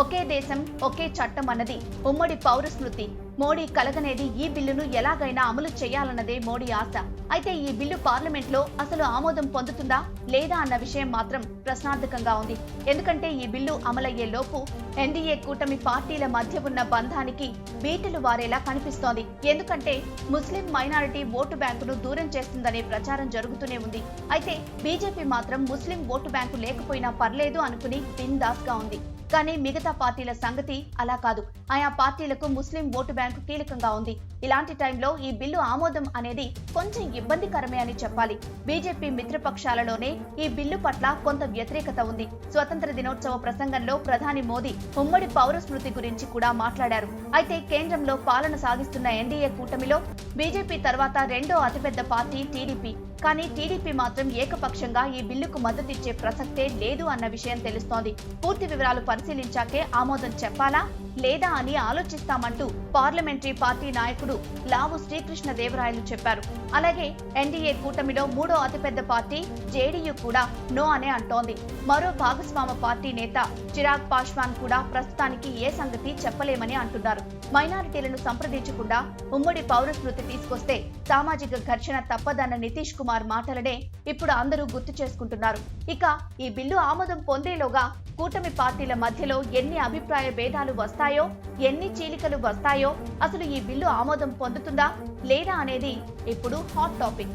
ఒకే దేశం ఒకే చట్టం అన్నది ఉమ్మడి పౌర స్మృతి. మోడీ కలగనేది ఈ బిల్లును ఎలాగైనా అమలు చేయాలన్నదే మోడీ ఆశ. అయితే ఈ బిల్లు పార్లమెంట్లో అసలు ఆమోదం పొందుతుందా లేదా అన్న విషయం మాత్రం ప్రశ్నార్థకంగా ఉంది. ఎందుకంటే ఈ బిల్లు అమలయ్యే లోపు ఎన్డీఏ కూటమి పార్టీల మధ్య ఉన్న బంధానికి బీటలు వారేలా కనిపిస్తోంది. ఎందుకంటే ముస్లిం మైనారిటీ ఓటు బ్యాంకును దూరం చేస్తుందనే ప్రచారం జరుగుతూనే ఉంది. అయితే బీజేపీ మాత్రం ముస్లిం ఓటు బ్యాంకు లేకపోయినా పర్లేదు అనుకుని బిందాస్గా ఉంది. కానీ మిగతా పార్టీల సంగతి అలా కాదు. ఆయా పార్టీలకు ముస్లిం ఓటు బ్యాంకు కీలకంగా ఉంది. ఇలాంటి టైంలో ఈ బిల్లు ఆమోదం అనేది కొంచెం ఇబ్బందికరమే అని చెప్పాలి. బీజేపీ మిత్రపక్షాలలోనే ఈ బిల్లు పట్ల కొంత వ్యతిరేకత ఉంది. స్వతంత్ర దినోత్సవ ప్రసంగంలో ప్రధాని మోదీ ఉమ్మడి పౌర స్మృతి గురించి కూడా మాట్లాడారు. అయితే కేంద్రంలో పాలన సాగిస్తున్న ఎన్డీఏ కూటమిలో బీజేపీ తర్వాత రెండో అతిపెద్ద పార్టీ టీడీపీ. కానీ టీడీపీ మాత్రం ఏకపక్షంగా ఈ బిల్లుకు మద్దతిచ్చే ప్రసక్తే లేదు అన్న విషయం తెలుస్తోంది. పూర్తి వివరాలు పరిశీలించాకే ఆమోదం చెప్పాలా? లేదా అని ఆలోచిస్తామంటూ పార్లమెంటరీ పార్టీ నాయకుడు లావు శ్రీకృష్ణ దేవరాయలు చెప్పారు. అలాగే ఎన్డీఏ కూటమిలో మూడో అతిపెద్ద పార్టీ జేడీయూ కూడా నో అనే అంటోంది. మరో భాగస్వామ పార్టీ నేత చిరాగ్ పాశ్వాన్ కూడా ప్రస్తుతానికి ఏ సంగతి చెప్పలేమని అంటున్నారు. మైనారిటీలను సంప్రదించకుండా ఉమ్మడి పౌర స్మృతి తీసుకొస్తే సామాజిక ఘర్షణ తప్పదన్న నితీష్ కుమార్ కుమార్ మాటలనే ఇప్పుడు అందరూ గుర్తు చేసుకుంటున్నారు. ఇక ఈ బిల్లు ఆమోదం పొందేలోగా కూటమి పార్టీల మధ్యలో ఎన్ని అభిప్రాయ భేదాలు వస్తాయో ఎన్ని చీలికలు వస్తాయో అసలు ఈ బిల్లు ఆమోదం పొందుతుందా లేదా అనేది ఇప్పుడు హాట్ టాపిక్